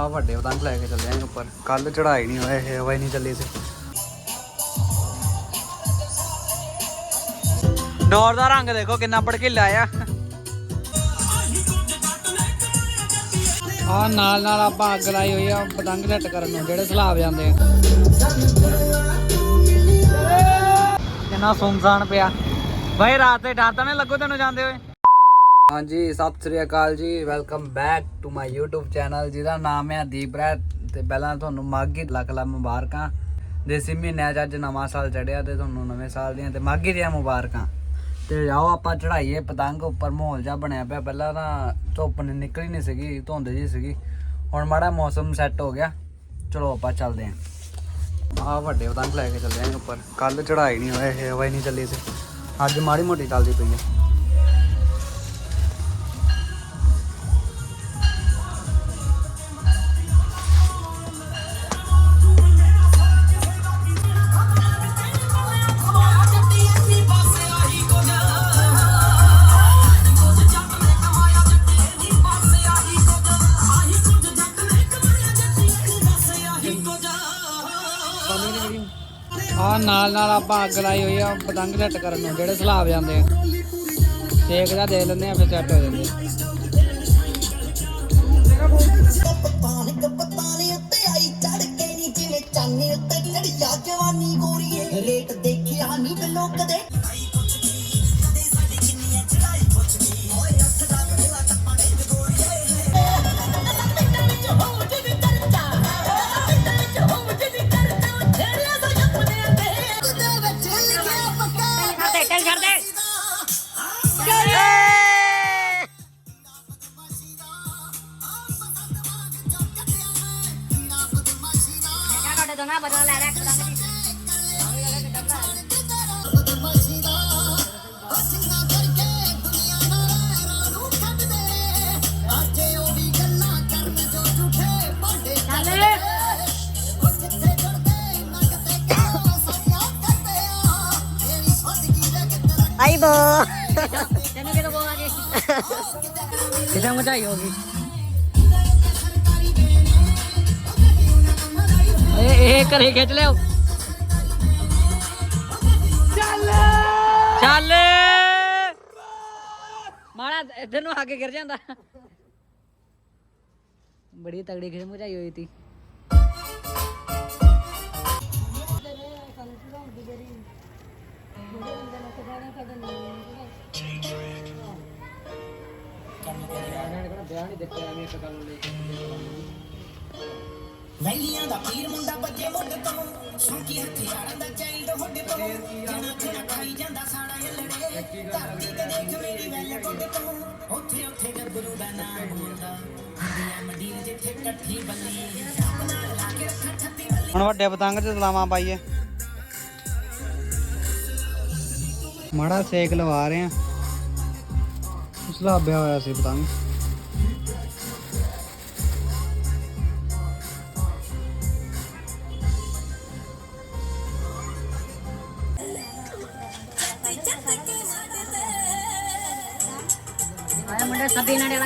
ਆ ਵੱਡੇ ਪਤੰਗ ਲੈ ਕੇ ਚੱਲੇ ਆਂ ਉੱਪਰ। ਕੱਲ ਚੜਾਈ ਨਹੀਂ ਹੋਏ ਇਹ ਹਵਾ ਹੀ ਨਹੀਂ ਚੱਲੀ ਸੀ। ਡੋਰ ਦਾ ਰੰਗ ਦੇਖੋ ਕਿੰਨਾ ਭੜਕੀਲਾ ਆ। ਆ ਨਾਲ ਨਾਲ ਆਪਾਂ ਅੱਗ ਲਾਈ ਹੋਈ ਆ, ਪਤੰਗ ਸੈੱਟ ਕਰਨ ਨੂੰ, ਜਿਹੜੇ ਸਲਾਬ ਜਾਂਦੇ ਆ। ਕਿੰਨਾ ਸੁਨਸਾਨ ਪਿਆ। ਬਾਈ, ਰਾਤ ਦੇ ਡਰ ਤਾਂ ਨਹੀਂ ਲੱਗੋ ਤੈਨੂੰ ਜਾਂਦੇ ਹੋਏ? ਹਾਂਜੀ, ਸਤਿ ਸ੍ਰੀ ਅਕਾਲ ਜੀ। Welcome back to my YouTube channel ਜਿਹਦਾ ਨਾਮ ਹੈ ਦੀਪ ਰੈਤ ਤੇ ਪਹਿਲਾਂ ਤੁਹਾਨੂੰ ਮਾਘੀ ਲੱਖ ਲੱਖ ਮੁਬਾਰਕਾਂ। ਦੇਸੀ ਮਹੀਨਿਆਂ 'ਚ ਅੱਜ ਨਵਾਂ ਸਾਲ ਚੜਿਆ ਤੇ ਤੁਹਾਨੂੰ ਨਵੇਂ ਸਾਲ ਦੀਆਂ ਤੇ ਮਾਘੀ ਦੀਆਂ ਮੁਬਾਰਕਾਂ। ਤੇ ਆਓ ਆਪਾਂ ਚੜਾਈਏ ਪਤੰਗ ਉੱਪਰ, ਮਾਹੌਲ ਜਿਹਾ ਬਣਿਆ ਪਿਆ। ਪਹਿਲਾਂ ਤਾਂ ਧੁੱਪ ਨੇ ਨਿਕਲੀ ਨਹੀਂ ਸੀਗੀ, ਧੁੰਦ ਜੀ ਸੀਗੀ। ਹੁਣ ਮਾੜਾ ਮੌਸਮ ਸੈੱਟ ਹੋ ਗਿਆ। ਚਲੋ ਆਪਾਂ ਚੱਲਦੇ ਆਂ। ਆ ਵੱਡੇ ਪਤੰਗ ਲੈ ਕੇ ਚੱਲੇ ਆਂ ਉੱਪਰ। ਕੱਲ ਚੜਾਈ ਨਹੀਂ ਹੋਏ, ਹਵਾ ਹੀ ਨਹੀਂ ਚੱਲੀ ਸੀ। ਅੱਜ ਮਾੜੀ ਮੋਟੀ ਚੱਲਦੀ ਪਈ ਹੈ ਨਾਲ ਨਾਲ ਆਪਾਂ ਅੱਗ ਲਾਈ ਹੋਈ ਆ, ਪਤੰਗ ਸੈੱਟ ਕਰਨ ਨੂੰ, ਜਿਹੜੇ ਸਲਾਬ ਜਾਂਦੇ ਆ। ਸੇਕ ਦਾ ਦੇ ਲੈਂਦੇ ਆ, ਫਿਰ ਸੈੱਟ ਹੋ ਜਾਂਦੇ ਆ। ਉੱਤੇ ਚੜਿਆ ਜਵਾਨੀ ਗੋਰੀਏ ਰੇਟ ਦੇਖਿਆ ਨੀ ਬਿਲੋ ਕਦੇ ਦੋਨਾਂ ਬਦਲਾ ਲੈ ਰਿਹਾ ਖੁਦਾ ਦੀ ਆਈ ਬੋ। ਤੈਨੂੰ ਕਿਦੋਂ ਬੋਲ ਆ ਗਈ? ਕਿਤੇ ਮਚਾਈ ਹੋ ਇਹ ਇਹ ਘਰੇ ਖਿੱਚ ਲਿਓ। ਚੱਲ। ਚੱਲ। ਮਾੜਾ ਇੱਧਰ ਨੂੰ ਆ ਕੇ ਗਿਰ ਜਾਂਦਾ। ਬੜੀ ਤਗੜੀ ਖਿੱਚ ਮਚਾਈ ਹੋਈ ਤੀ। ਵਿਆਹ ਨਹੀਂ ਦੇਖਿਆ ਐਵੇਂ ਇੱਕ ਗੱਲ ਲੈ ਵੈਲੀਆਂ ਦਾ ਪੀਰ ਮੁੰਡਾ ਬੱਜੇ ਮੁੱਢ ਤੋਂ। ਸ਼ੌਂਕੀ ਹਥਿਆਰਾਂ ਦਾ ਚਾਈਲਡ ਹੁੱਡ ਤੋਂ। ਜਣਾ ਜਣਾ ਖਾਈ ਜਾਂਦਾ ਸਾੜਾ ਹਿੱਲੜੇ। ਧਰਤੀ ਤੇ ਦੇਖ ਮੇਰੀ ਵੈਲ ਕੁੱਡ ਤੋਂ। ਉੱਥੇ ਉੱਥੇ ਗੱਭਰੂ ਦਾ ਨਾਮ ਬੋਲਦਾ। ਦੁਨੀਆ ਮੰਡੀਰ ਜਿੱਥੇ ਇਕੱਠੀ ਬੱਲੀ। ਆਪਣਾ ਲਾ ਕੇ ਰੱਖਾ ਛੱਤੀ ਬੱਲੀ। ਹੁਣ ਵੱਡੇ ਪਤੰਗ ਤੇ ਸਲਾਵਾਂ ਪਾਈਏ। ਮਾੜਾ ਸੇਕ ਲਵਾ ਰਹੇ ਆ। ਸਲਾਬਿਆ ਹੋਇਆ ਸੀ ਪਤੰਗ। ਆਇਆ ਮੁੰਡੇ ਸਭੀ ਨਾੜੇ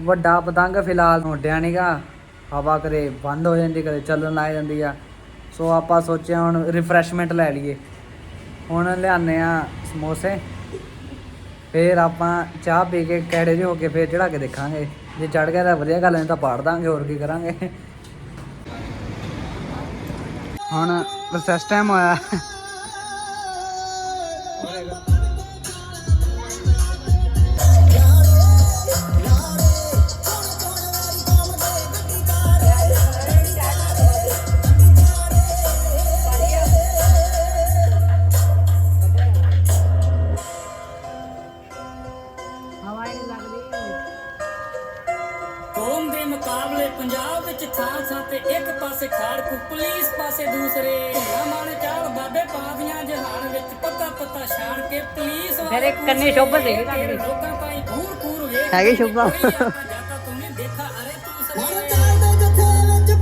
ਵੱਡਾ ਪਤੰਗ ਫਿਲਹਾਲ ਉੱਡਿਆ ਨਹੀਂਗਾ ਹਵਾ ਕਦੇ ਬੰਦ ਹੋ ਜਾਂਦੀ, ਕਦੇ ਚੱਲਣ ਲੱਗ ਜਾਂਦੀ ਆ। ਸੋ ਆਪਾਂ ਸੋਚਿਆ ਹੁਣ ਰਿਫਰੈਸ਼ਮੈਂਟ ਲੈ ਲਈਏ। ਹੁਣ ਲਿਆਨੇ ਆ ਸਮੋਸੇ। ਫੇਰ ਆਪਾਂ ਚਾਹ ਪੀ ਕੇ ਕੈੜੇ ਜਿਹੇ ਹੋ ਕੇ ਫੇਰ ਚੜਾ ਕੇ ਦੇਖਾਂਗੇ। ਜੇ ਚੜ ਗਿਆ ਤਾਂ ਵਧੀਆ ਗੱਲ, ਨਹੀਂ ਤਾਂ ਪਾੜ ਦਾਂਗੇ, ਹੋਰ ਕੀ ਕਰਾਂਗੇ। ਹੁਣ ਰਿਸੈਸ ਟਾਈਮ ਹੋਇਆ। ਜਹਾਨ ਵਿੱਚ ਪੱਤਾ ਪੱਤਾ ਛਾਣ ਕੇ ਪੁਲਿਸ ਇੱਕ ਕੰਨੀ ਸ਼ੁਭ ਸੀ ਤੇਰੇ ਲੋਕਾਂ ਤਾਈਂ ਘੂਰ ਘੂਰ ਵੇਖ ਹੈਗੀ ਸ਼ੁਭਾ। ਜਾਤਾ ਤੂੰ ਦੇਖਾ ਅਰੇ ਤੂੰ ਮਾਰੋ ਸਰੇ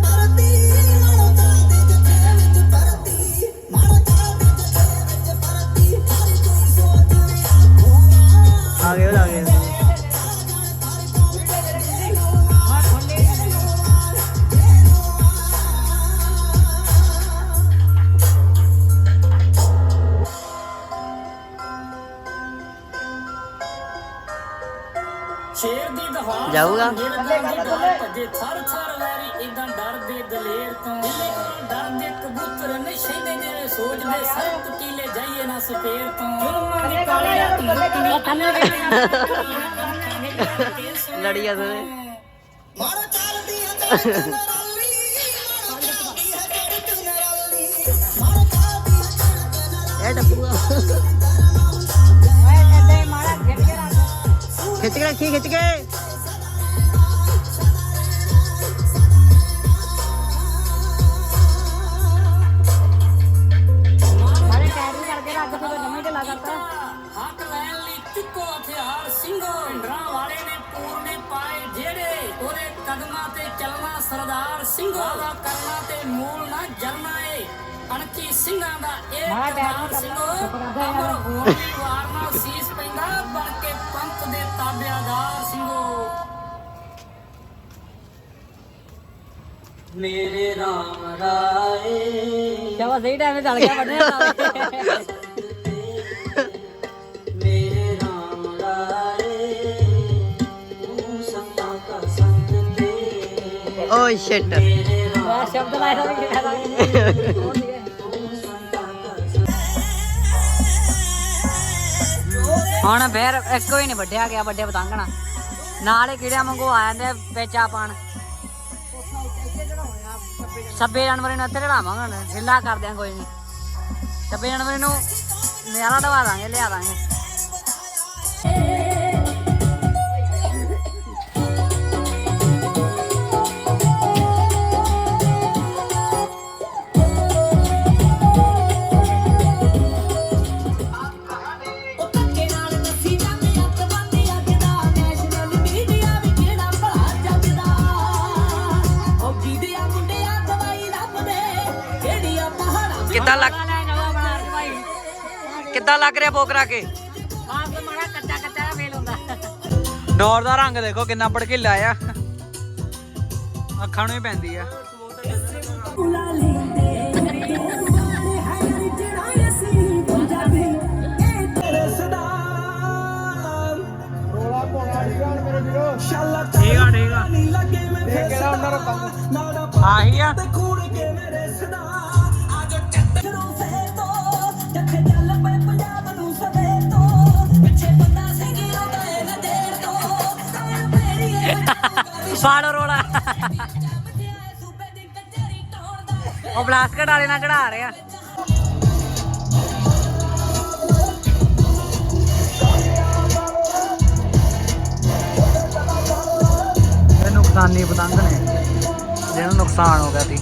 ਚਾਲ ਸੋਚਦੇ ਸਰ ਪਤੀਲੇ ਜਾਈਏ ਨਾ ਸਪੇਰ ਤੋਂ। ਜੁਰਮਾਂ ਦੀ ਕਾਲੀ ਰਾਤ ਲੜੀ ਆ ਸਾਰੇ ਮਾਰੋ ਚਾਲ ਦੀਆਂ ਚਾਲ ਨਰਾਲੀ ਮਾਰੋ ਚਾਲ ਦੀ ਹੈ ਜੜ ਨਰਾਲੀ। ਮਾਰੋ ਚਾਲ ਦੀਆਂ ਚਾਲ ਨਰਾਲੀ। ਇਹ ਟੱਪੂਗਾ ਖਿੱਚ ਕੇ ਰੱਖੀ ਖਿੱਚ ਕੇ। ਬਣ ਕੇ ਪੰਥ ਦੇ ਤਾਬਿਆਦਾਰ ਸਿੰਘੋ। ਮੇਰੇ ਰਾਮ ਰਾਏ। ਚਵਾ ਸਹੀ ਟਾਈਮ ਤੇ ਚੱਲ ਗਿਆ ਵੱਡੇ ਨਾਲ। ਮੇਰੇ ਰਾਮ ਰਾਏ ਤੂੰ ਸੰਤਾਂ ਦਾ ਸੰਤ ਤੇ ਓ ਸ਼ਿਟ ਮੇਰੇ ਰਾਮ ਮੈਂ ਸ਼ਬਦ ਲਾਇਆ ਤਾਂ ਕੀ ਹੁਣ ਫੇਰ ਇੱਕੋ ਹੀ ਨਹੀਂ ਵੱਡਿਆ ਗਿਆ, ਵੱਡੇ ਪਤੰਗਣਾ ਨਾਲ ਹੀ ਕੀੜਿਆਂ ਵਾਂਗੂ ਆ ਜਾਂਦੇ ਪੇਚਾ ਪਾਣ ਸੱਬੇ ਜਨਵਰੀ ਨੂੰ ਇੱਥੇ ਚੜਾਵਾਂਗੇ ਢਿੱਲਾ ਹਿੱਲਾ ਕਰ ਦਿਆਂ ਕੋਈ ਨਹੀਂ ਸੱਬੇ ਜਨਵਰੀ ਨੂੰ ਨਿਆਰਾ ਦਵਾ ਦਾਂਗੇ, ਲਿਆ ਦਾਂਗੇ। ਕਿੱਦਾਂ ਲੱਗ ਕਿੱਦਾਂ ਲੱਗ ਰਿਹਾ ਬੋਕਰਾ ਕੇ? ਡੋਰ ਦਾ ਰੰਗ ਦੇਖੋ ਕਿੰਨਾ ਭੜਕੀਲਾ ਆ। ਅੱਖਾਂ ਨੂੰ ਹੀ ਪੈਂਦੀ ਆ। ਠੀਕ ਆ ਠੀਕ ਆ। ਨਹੀਂ ਕਿਹੜਾ ਉਹਨਾਂ ਦਾ ਕੰਮ ਆਹੀ ਆ। ਫਾੜੋ ਰੋੜਾ ਉਹ ਬਲਾਸਕਟ ਵਾਲੇ ਨਾਲ ਚੜਾ ਰਿਹਾ ਇਹ ਨੁਕਸਾਨੀ ਪਤੰਗ ਨੇ। ਜਿਹਨੂੰ ਨੁਕਸਾਨ ਹੋ ਗਿਆ ਸੀ।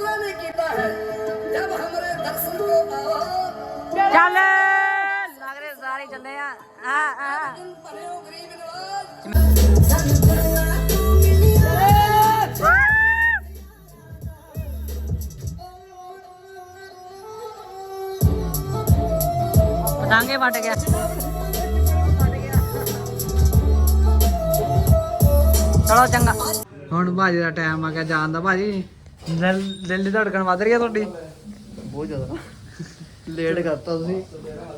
ਨੂੰ ਸਤਿਗੁਰਾਂ ਨੇ ਕੀਤਾ ਹੈ। ਜਬ ਹਮਰੇ ਦਰਸ਼ਨ ਕੋ ਆਓ ਚੱਲ। ਲੱਗ ਰਹੇ ਸਾਰੇ ਚੱਲੇ ਆ। ਆ ਆ। ਭਰਿਓ ਗਰੀਬ ਨਵਾਜ਼। ਪਤੰਗੇ ਫਟ ਗਿਆ। ਚਲੋ ਚੰਗਾ। ਹੁਣ ਭਾਜੀ ਦਾ ਟਾਈਮ ਆ ਗਿਆ ਜਾਣ ਦਾ ਭਾਜੀ ਦਿਲ ਦੀ ਧੜਕਣ ਵੱਧ ਰਹੀ ਤੁਹਾਡੀ? ਬਹੁਤ ਜ਼ਿਆਦਾ। ਲੇਟ ਕਰਤਾ ਤੁਸੀਂ।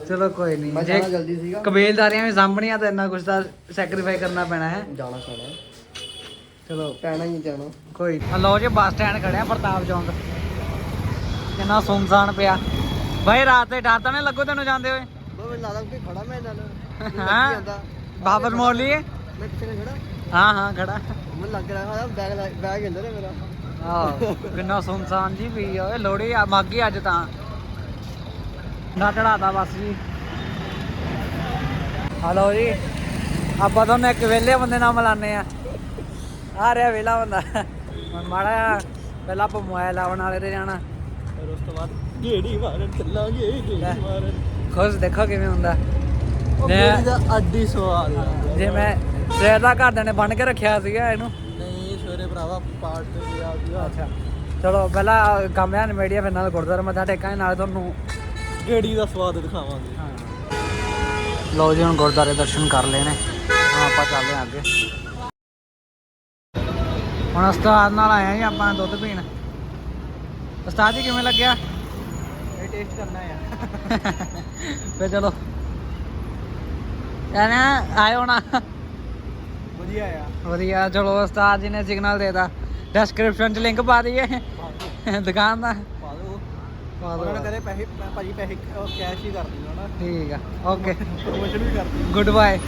ਚਲੋ ਕੋਈ ਨਹੀਂ ਮੈਂ ਜੇ ਜਾਣਾ ਜਲਦੀ ਸੀਗਾ। ਕਬੀਲਦਾਰੀਆਂ ਵੀ ਸਾਂਭਣੀਆਂ ਤਾਂ ਇੰਨਾ ਕੁਝ ਤਾਂ ਸੈਕਰੀਫਾਈ ਕਰਨਾ ਪੈਣਾ ਹੈ। ਜਾਣਾ ਖਾਣਾ ਚਲੋ। ਪੈਣਾ ਹੀ ਜਾਣਾ। ਕੋਈ ਆ ਲਓ ਜੀ ਬੱਸ ਸਟੈਂਡ ਖੜਿਆ ਪ੍ਰਤਾਪ ਚੌਂਕ। ਕਿੰਨਾ ਸੁੰਨਸਾਨ ਪਿਆ। ਭਾਈ ਰਾਤ ਤੇ ਡਰ ਤਾਂ ਨਹੀਂ ਲੱਗੋ ਤੈਨੂੰ ਜਾਂਦੇ ਹੋਏ? ਬੋ ਮੈਨੂੰ ਲੱਗਦਾ ਕੋਈ ਖੜਾ ਮੈਂ ਨਾਲ। ਹਾਂ? ਵਾਪਸ ਮੋੜ ਲਈਏ ਮੈਂ ਨੇ ਖੜਾ। ਹਾਂ ਹਾਂ ਖੜਾ। ਮੈਨੂੰ ਲੱਗ ਰਿਹਾ ਹੈ ਬੈਗ ਬੈਗ ਅੰਦਰ ਹੈ ਮੇਰਾ। ਆਹ ਕਿੰਨਾ ਸੁੰਨਸਾਨ ਜੀ ਵੀ ਓਏ ਲੋੜੀ ਆ ਮਾਗੀ ਅੱਜ ਤਾਂ। ਨਾ ਚੜਾਦਾ ਬਸ ਜੀ। ਹਲੋ ਜੀ ਆਪਾਂ ਤੁਹਾਨੂੰ ਇੱਕ ਵਿਹਲੇ ਬੰਦੇ ਨਾਲ ਮਿਲਾਨੇ ਆ ਆ ਰਿਹਾ ਵਿਹਲਾ ਬੰਦਾ। ਹੁਣ ਮਾੜਾ ਜਿਹਾ ਪਹਿਲਾਂ ਆਪਾਂ ਮੋਬਾਈਲ ਆਉਣ ਵਾਲੇ ਤੇ ਜਾਣਾ। ਫਿਰ ਉਸ ਤੋਂ ਬਾਅਦ ਗੇੜੀ ਮਾਰਨ ਚੱਲਾਂਗੇ। ਗੇੜੀ ਮਾਰਨ। ਖੁਸ਼ ਦੇਖੋ ਕਿਵੇਂ ਹੁੰਦਾ। ਦਾ ਅੱਡੀ ਸਵਾਦ ਜੇ ਮੈਂ ਸਵੇਰ ਦਾ ਘਰਦਿਆਂ ਨੇ ਬੰਨ ਕੇ ਰੱਖਿਆ ਸੀਗਾ ਇਹਨੂੰ ਸਵੇਰੇ ਭਰਾਵਾ ਪਾਰਟ ਤੇ ਗਿਆ ਸੀਗਾ। ਅੱਛਾ। ਚਲੋ ਪਹਿਲਾਂ ਕੰਮ ਆ ਨਵੇੜੀਆ ਫਿਰ ਨਾਲ ਗੁਰਦੁਆਰਾ ਮੱਥਾ ਟੇਕਾਂਗੇ ਨਾਲ ਤੁਹਾਨੂੰ ਗੇੜੀ ਦਾ ਸਵਾਦ ਦਿਖਾਵਾਂਗੇ। ਲਓ ਜੀ ਹੁਣ ਗੁਰਦਾਰੇ ਦਰਸ਼ਨ ਕਰ ਲਏ ਨੇ। ਹੁਣ ਆਪਾਂ ਚੱਲਦੇ ਹਾਂ ਅੱਗੇ। ਹੁਣ ਉਸਤਾਦ ਨਾਲ ਆਏ ਆ ਜੀ ਆਪਾਂ ਦੁੱਧ ਪੀਣ। ਉਸਤਾਦ ਜੀ ਕਿਵੇਂ ਲੱਗਿਆ? ਇਹ ਟੇਸਟ ਕਰਨਾ ਆ। ਫੇ ਚਲੋ। ਯਾਰ ਆਇਓ ਨਾ। ਵਧੀਆ ਚਲੋ ਉਸਤਾਦ ਜੀ ਨੇ ਸਿਗਨਲ ਦੇਤਾ। ਡਿਸਕ੍ਰਿਪਸ਼ਨ 'ਚ ਲਿੰਕ ਪਾ ਦਈਏ। ਦੁਕਾਨ ਦਾ। ਪਾ ਦਿਓ। ਪਾ ਦਿਓ। ਉਹਨਾਂ ਕਹਿੰਦੇ ਪੈਸੇ ਭਾਜੀ ਪੈਸੇ ਕੈਸ਼ ਹੀ ਕਰ ਦਿਓ ਠੀਕ ਆ ਓਕੇ। ਪ੍ਰੋਮੋਸ਼ਨ ਵੀ ਕਰ ਦਿਓ। Good bye